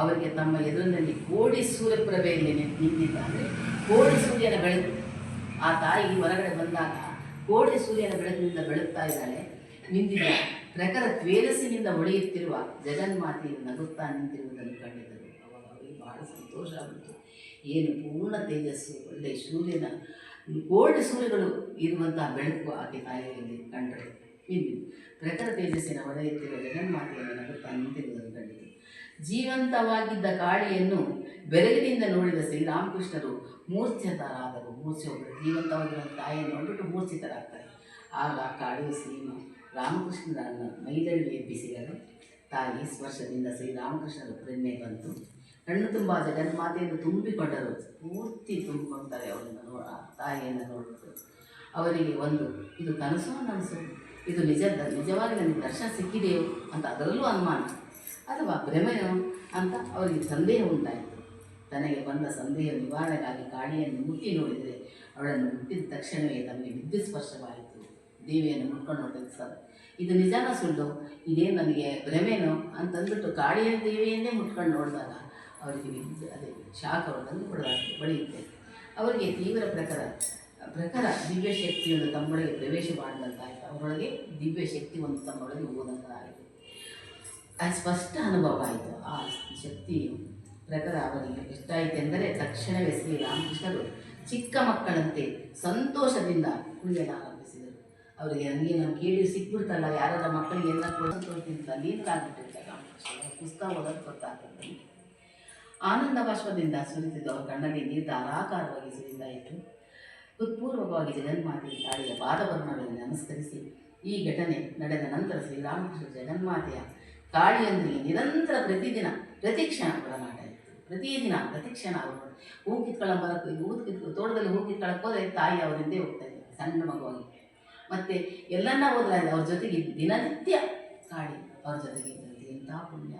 ಅವರಿಗೆ ತಮ್ಮ ಎದುರಿನಲ್ಲಿ ಕೋಡಿ ಸೂರ್ಯಪ್ರಭೆಯಲ್ಲಿ ನಿಂತಿದ್ದಾರೆ ನಿಂತಿದ್ದ ಕೋಡಿ ಸೂರ್ಯನ ಬೆಳಕು. ಆ ತಾಯಿ ಹೊರಗಡೆ ಬಂದಾಗ ಕೋಡಿ ಸೂರ್ಯನ ಬೆಳಕಿನಿಂದ ಬೆಳಗ್ತಾ ಇದ್ದಾಳೆ. ನಿಂತಿದ್ದ ಪ್ರಖರ ತ್ವೇರಸಿನಿಂದ ಹೊಳೆಯುತ್ತಿರುವ ಜಗನ್ಮಾತೆಯನ್ನು ನಗುತ್ತಾ ನಿಂತಿರುವುದನ್ನು ಕಂಡಿದ್ದರು ಅವಾಗ ಅವರಿಗೆ ಬಹಳ ಸಂತೋಷ ಆಗುತ್ತೆ ಏನು ಪೂರ್ಣ ತೇಜಸ್ಸು. ಒಳ್ಳೆ ಸೂರ್ಯನ ಕೋಟಿ ಸೂರ್ಯಗಳು ಇರುವಂತಹ ಬೆಳಕು ಆಕೆ ತಾಯಿಯಲ್ಲಿ ಕಂಡರು ಇನ್ನು ಪ್ರಖರ ತೇಜಸ್ಸಿನ ಹೊಳೆಯುತ್ತಿರುವ ಜಗನ್ಮಾತೆಯನ್ನು ನಗುತ್ತಾ ಕಂಡಿತು ಜೀವಂತವಾಗಿದ್ದ ಕಾಳಿಯನ್ನು ಬೆರಗಿನಿಂದ ನೋಡಿದ ಶ್ರೀರಾಮಕೃಷ್ಣರು ಮೂರ್ಛಿತರಾದರು. ಮೂರ್ಛೆ ಜೀವಂತವಾಗಿರುವ ತಾಯಿಯನ್ನು ನೋಡಿಬಿಟ್ಟು ಮೂರ್ಛಿತರಾಗ್ತಾರೆ. ಆಗ ಕಾಳಿಯ ಸೀಮ ರಾಮಕೃಷ್ಣರನ್ನು ಮೈದಳ್ಳಿ ಎಬ್ಬಿಸಿದರು ತಾಯಿ ಸ್ಪರ್ಶದಿಂದ ಶ್ರೀರಾಮಕೃಷ್ಣರು ಪ್ರೇಮೆ ಬಂತು. ಕಣ್ಣು ತುಂಬ ಜಗನ್ಮಾತೆಯನ್ನು ತುಂಬಿಕೊಂಡರು. ಪೂರ್ತಿ ತುಂಬಿಕೊಳ್ತಾರೆ ಅವರನ್ನು ನೋಡ ತಾಯಿಯನ್ನು ನೋಡಿದ್ರು ಅವರಿಗೆ ಒಂದು, ಇದು ಕನಸು ನನಸು ಇದು ನಿಜ, ನಿಜವಾಗಿ ನನಗೆ ದರ್ಶನ ಸಿಕ್ಕಿದೆಯೋ ಅಂತ ಅದರಲ್ಲೂ ಅನುಮಾನ. ಅಥವಾ ಭ್ರಮೆಯೋ ಅಂತ ಅವರಿಗೆ ಸಂದೇಹ ಉಂಟಾಯಿತು. ತನಗೆ ಬಂದ ಸಂದೇಹ ನಿವಾರಣೆಗಾಗಿ ಕಾಳಿಯನ್ನು ಮುಟ್ಟಿ ನೋಡಿದರೆ ಅವಳನ್ನು ಮುಟ್ಟಿದ ತಕ್ಷಣವೇ ತನಗೆ ವಿದ್ಯುತ್ ಸ್ಪರ್ಶವಾಯಿತು. ದೇವಿಯನ್ನು ಮುಟ್ಕೊಂಡು ನೋಡಿದ ಸರ್. ಇದು ನಿಜಾನ ಸುಳ್ಳು. ಇದೇ ನನಗೆ ಭ್ರಮೆನೋ ಅಂತಂದ್ಬಿಟ್ಟು ಕಾಳಿಯ ದೇವಿಯನ್ನೇ ಮುಟ್ಕೊಂಡು ನೋಡಿದಾಗ ಅವರಿಗೆ ವಿದ್ಯುತ್, ಅದೇ ಶಾಖವನ್ನು ಅವರನ್ನು ಹೊಡೆದ ಬಳಿಯುತ್ತೆ ಅವರಿಗೆ ತೀವ್ರ ಪ್ರಕಾರ ಪ್ರಕಾರ ದಿವ್ಯ ಶಕ್ತಿಯನ್ನು ತಮ್ಮೊಳಗೆ ಪ್ರವೇಶ ಮಾಡಿದಂತಾಯಿತು. ಅವರೊಳಗೆ ದಿವ್ಯ ಶಕ್ತಿ ಒಂದು ತಮ್ಮೊಳಗೆ ಹೋದಂತಾಯಿತು. ಅದು ಸ್ಪಷ್ಟ ಅನುಭವ ಆಯಿತು ಆ ಶಕ್ತಿಯು ಪ್ರಕಾರ ಅವರಿಗೆ ಎಷ್ಟಾಯಿತೆಂದರೆ ತಕ್ಷಣವೇ ಶ್ರೀ ರಾಮಕೃಷ್ಣರು ಚಿಕ್ಕ ಮಕ್ಕಳಂತೆ ಸಂತೋಷದಿಂದ ಕುಣಿಯಲಾರಂಭಿಸಿದರು ಅವರಿಗೆ ನನಗೆ ನಾವು ಕೇಳಿ ಸಿಕ್ಬಿಡ್ತಲ್ಲ ಯಾರಾದ ಮಕ್ಕಳಿಗೆ ಎಲ್ಲ ಕೂಡ ಸಂತೋಷದಿಂದ ಲೀನರಾಗ್ಬಿಟ್ಟಿರ್ತಾರೆ ರಾಮಕೃಷ್ಣ ಪುಸ್ತಕ ಓದೋದು ಗೊತ್ತಾಗ್ತದೆ. ಆನಂದ ಬಾಷ್ಪದಿಂದ ಸುರಿತಿದ್ದು ಅವರ ಕಣ್ಣಲ್ಲಿ ನೀರು ಧಾರಾಕಾರವಾಗಿ ಸುರಿತಾ ಇತ್ತು. ಹೃತ್ಪೂರ್ವಕವಾಗಿ ಜಗನ್ಮಾತೆ ತಾಯಿಯ ಪಾದವರ್ಣಗಳನ್ನು ನಮಸ್ಕರಿಸಿ ಈ ಘಟನೆ ನಡೆದ ನಂತರ ಶ್ರೀರಾಮಕೃಷ್ಣ ಜಗನ್ಮಾತೆಯ ಕಾಳಿಯೊಂದಿಗೆ ನಿರಂತರ ಪ್ರತಿದಿನ, ಪ್ರತಿಕ್ಷಣ ಒಡನಾಟ ಇತ್ತು. ಪ್ರತಿದಿನ ಪ್ರತಿಕ್ಷಣ ಅವರು ಹೂ ಕಿತ್ಕೊಳ್ಳ ಬರಕ್ಕೆ ಹೂ ಕಿತ್ಕೊ, ತೋಟದಲ್ಲಿ ಹೂ ಕಿತ್ಕೊಳ್ಳೋಕೆ ಹೋದರೆ ತಾಯಿ ಅವರಿಂದೇ ಹೋಗ್ತಾ ಇದ್ದಾರೆ ಸಣ್ಣ ಮಗುವಾಗಿ ಮತ್ತು ಎಲ್ಲನ್ನ ಹೋದ್ರೆ ಅವ್ರ ಜೊತೆಗೆ ದಿನನಿತ್ಯ ಕಾಳಿ ಅವ್ರ ಜೊತೆಗೆ ಇದ್ದಂತೆ ಎಂಥ ಪುಣ್ಯ.